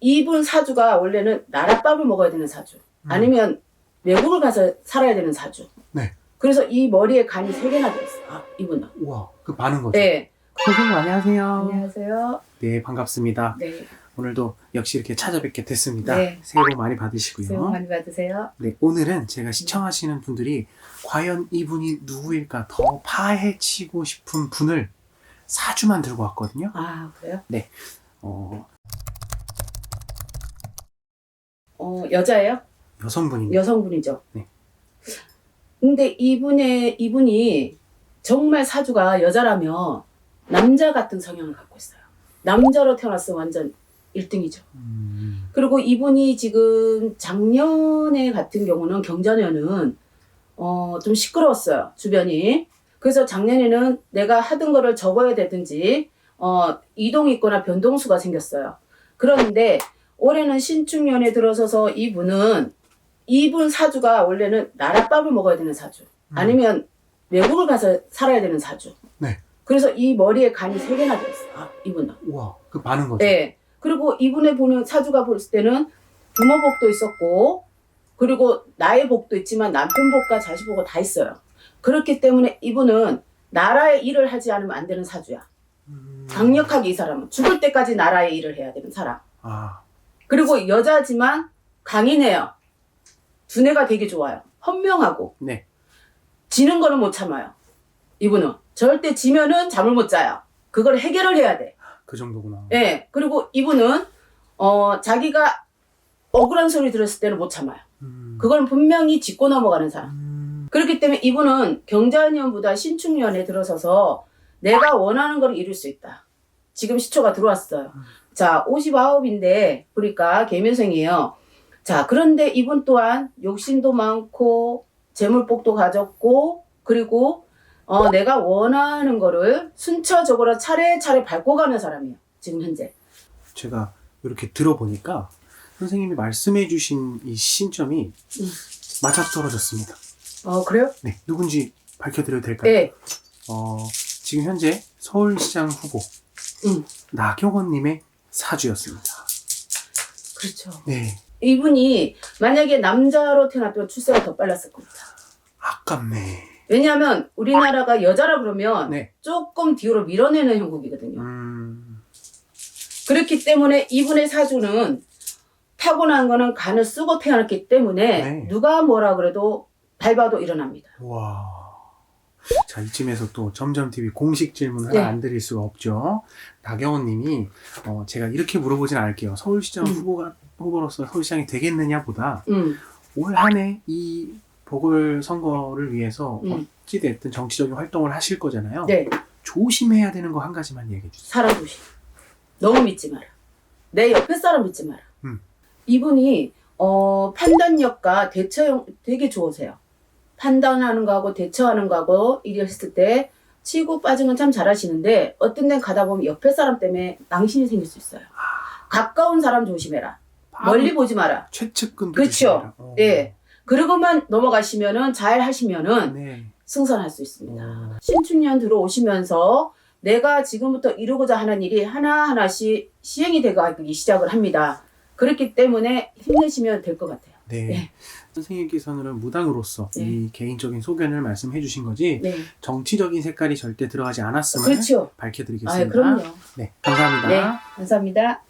이분 사주가 원래는 나랏밥을 먹어야 되는 사주. 음. 아니면 외국을 가서 살아야 되는 사주. 네. 그래서 이 머리에 간이 세 개나 들어있어요. 아, 이분은. 우와, 그 많은 거죠. 네. 선생님 안녕하세요. 안녕하세요. 네, 반갑습니다. 네. 오늘도 역시 이렇게 찾아뵙게 됐습니다. 네. 새해 복 많이 받으시고요. 새해 복 많이 받으세요. 네, 오늘은 제가 시청하시는 분들이 과연 이분이 누구일까 더 파헤치고 싶은 분을 사주만 들고 왔거든요. 아, 그래요? 어, 어, 여자예요? 여성분입니다. 여성분이죠. 네. 근데 이분의 이분이 정말 사주가 여자라면 남자 같은 성향을 갖고 있어요. 남자로 태어났으면 완전 1등이죠. 음, 그리고 이분이 지금 작년에 같은 경우는 경자년은 어, 좀 시끄러웠어요. 주변이. 그래서 작년에는 내가 하던 거를 적어야 되든지 어, 이동이 있거나 변동수가 생겼어요. 그런데 올해는 신축년에 들어서서 이분은 이분 사주가 원래는 나랏밥을 먹어야 되는 사주. 음. 아니면 외국을 가서 살아야 되는 사주. 네. 그래서 이 머리에 간이 세 개나 들어있어요. 아, 이분은. 우와, 그 많은 거죠. 네. 그리고 이분의 보는 사주가 볼 때는 부모 복도 있었고, 그리고 나의 복도 있지만 남편 복과 자식 복도 다 있어요. 그렇기 때문에 이분은 나라의 일을 하지 않으면 안 되는 사주야. 음, 강력하게 이 사람은 죽을 때까지 나라의 일을 해야 되는 사람. 아, 그리고 여자지만 강인해요. 두뇌가 되게 좋아요. 현명하고 네. 지는 거는 못 참아요. 이분은 절대 지면은 잠을 못 자요. 그걸 해결을 해야 돼. 그 정도구나. 예. 그리고 이분은 어 자기가 억울한 소리 들었을 때는 못 참아요. 음, 그건 분명히 짚고 넘어가는 사람. 음, 그렇기 때문에 이분은 경자년보다 신축년에 들어서서 내가 원하는 걸 이룰 수 있다. 지금 시초가 들어왔어요. 음. 자, 59인데 보니까 개면생이에요. 자, 그런데 이분 또한 욕심도 많고 재물복도 가졌고 그리고 어, 내가 원하는 거를 순차적으로 차례차례 밟고 가는 사람이에요. 지금 현재. 제가 이렇게 들어보니까 선생님이 말씀해 주신 이 신점이 음. 맞아떨어졌습니다. 어, 그래요? 네, 누군지 밝혀드려도 될까요? 네. 어, 지금 현재 서울시장 후보 음. 나경원님의 사주였습니다. 그렇죠. 네, 이분이 만약에 남자로 태어났다면 출세가 더 빨랐을 겁니다. 아깝네. 왜냐하면 우리나라가 여자라 그러면 네. 조금 뒤로 밀어내는 형국이거든요. 음, 그렇기 때문에 이분의 사주는 타고난 거는 간을 쓰고 태어났기 때문에 네. 누가 뭐라 그래도 밟아도 일어납니다. 와. 자, 이쯤에서 또 점점TV 공식 질문 하나 네. 안 드릴 수가 없죠. 나경원 님이, 어, 제가 이렇게 물어보진 않을게요. 서울시장 음. 후보가, 후보로서 서울시장이 되겠느냐 보다 음, 올 한 해 이 보궐선거를 위해서 음. 어찌됐든 정치적인 활동을 하실 거잖아요. 네, 조심해야 되는 거 한 가지만 얘기해 주세요. 사람 조심. 너무 믿지 마라. 내 옆에 사람 믿지 마라. 음. 이분이 어, 판단력과 대처형 되게 좋으세요. 판단하는 거하고 대처하는 거하고 이리 했을 때 치고 빠진 건 참 잘하시는데 어떤 데는 가다 보면 옆에 사람 때문에 낭신이 생길 수 있어요. 가까운 사람 조심해라. 멀리 보지 마라. 최측근 그렇죠. 예. 그러고만 넘어가시면은 잘 하시면은 네. 승선할 수 있습니다. 어. 신축년 들어오시면서 내가 지금부터 이루고자 하는 일이 하나하나씩 시행이 되기 시작을 합니다. 그렇기 때문에 힘내시면 될 것 같아요. 네. 네. 선생님께서는 무당으로서 네. 이 개인적인 소견을 말씀해 주신 거지 네. 정치적인 색깔이 절대 들어가지 않았음을 그렇죠. 밝혀드리겠습니다. 아, 그럼요. 네, 감사합니다. 네. 감사합니다.